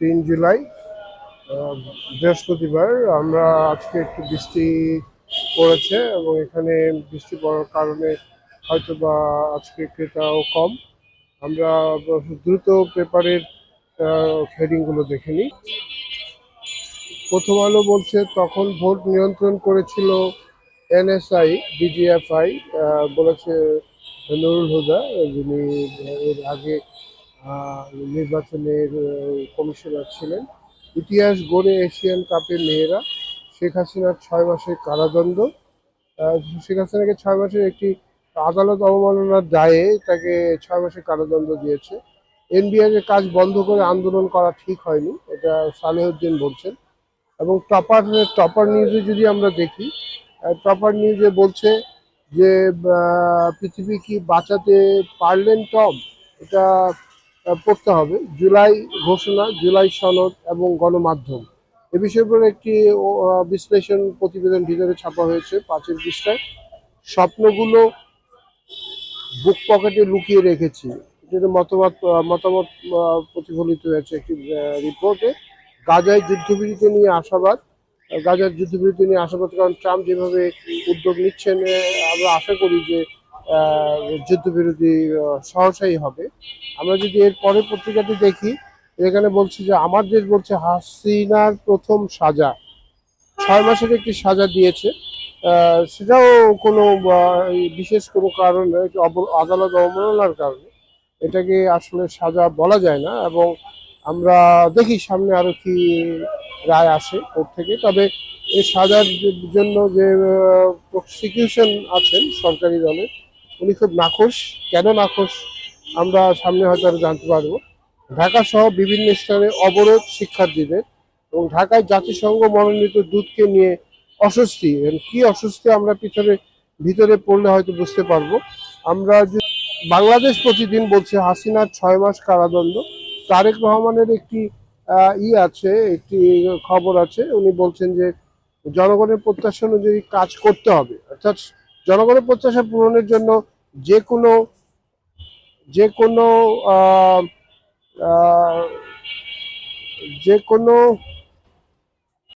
তিন জুলাই বৃহস্পতিবার। আমরা আজকে একটু বৃষ্টি পড়েছে এবং এখানে বৃষ্টি পড়ার কারণে হয়তো বা আজকে ক্রেতাও কম। আমরা দ্রুত পেপারের হেডিংগুলো দেখে নিই। প্রথম আলো বলছে, তখন ভোট নিয়ন্ত্রণ করেছিল এনএসআই ডিজিএফআই বলেছে নুরুল হুদা, যিনি এর আগে নির্বাচনের কমিশনার ছিলেন। ইতিহাস গড়ে এশিয়ান কাপে মেয়েরা, শেখ হাসিনার ছয় মাসের কারাদণ্ড। শেখ হাসিনাকে ছয় মাসের একটি আদালত অবমাননার দায়ে তাকে ছয় মাসের কারাদণ্ড দিয়েছে। এনবিআর এর কাজ বন্ধ করে আন্দোলন করা ঠিক হয়নি, এটা সালেহুদ্দিন বলছেন। এবং টপার টপার নিউজে যদি আমরা দেখি টপার নিউজে বলছে যে পৃথিবী কি বাঁচাতে পারলেন টম? এটা পড়তে হবে। জুলাই ঘোষণা, জুলাই সনদ এবং গণমাধ্যম। এ বিষয়ের উপর একটি বিশ্লেষণ প্রতিবেদন ভিতরে ছাপা হয়েছে পাঁচের পৃষ্ঠায়। স্বপ্নগুলো বুক পকেটে লুকিয়ে রেখেছি। যেটা মতামত মতামত প্রতিফলিত হয়েছে একটি রিপোর্টে। গাজায় যুদ্ধবিরতি নিয়ে আশাবাদ। গাজার যুদ্ধবিরতি নিয়ে আশাবাদ কারণ ট্রাম্প যেভাবে উদ্যোগ নিচ্ছেন আমরা আশা করি যে আহ, সহসাই হবে। আমরা যদি এর পরের পত্রিকাটি দেখি এখানে বলছি যে আমার দেশ বলছে হাসিনার প্রথম সাজা। ছয় মাসের একটি সাজা দিয়েছে। সেটাও কোনো বিশেষ কোনো কারণ আদালত অবমাননার কারণে। এটাকে আসলে সাজা বলা যায় না এবং আমরা দেখি সামনে আরও কি রায় আসে কোর্ট থেকে। তবে এই সাজার জন্য যে প্রসিকিউশন আছেন সরকারি দলের উনি খুব নাখোশ। কেন নাখোশ? আমরা সামনে হয়তো আরও জানতে পারব। ঢাকা সহ বিভিন্ন স্থানে অবরোধ শিক্ষার্থীদের এবং ঢাকায় জাতিসংঘ মনোনীত দুধকে নিয়ে অস্বস্তি। কি অস্বস্তি আমরা পিছনে, ভিতরে পড়লে হয়তো বুঝতে পারব। আমরা বাংলাদেশ প্রতিদিন বলছে হাসিনার ছয় মাস কারাদণ্ড। তারেক রহমানের একটি ই আছে, একটি খবর আছে। উনি বলছেন যে জনগণের প্রত্যাশা অনুযায়ী কাজ করতে হবে। অর্থাৎ জনগণের প্রত্যাশা পূরণের জন্য যে কোনো যে কোনো যে কোনো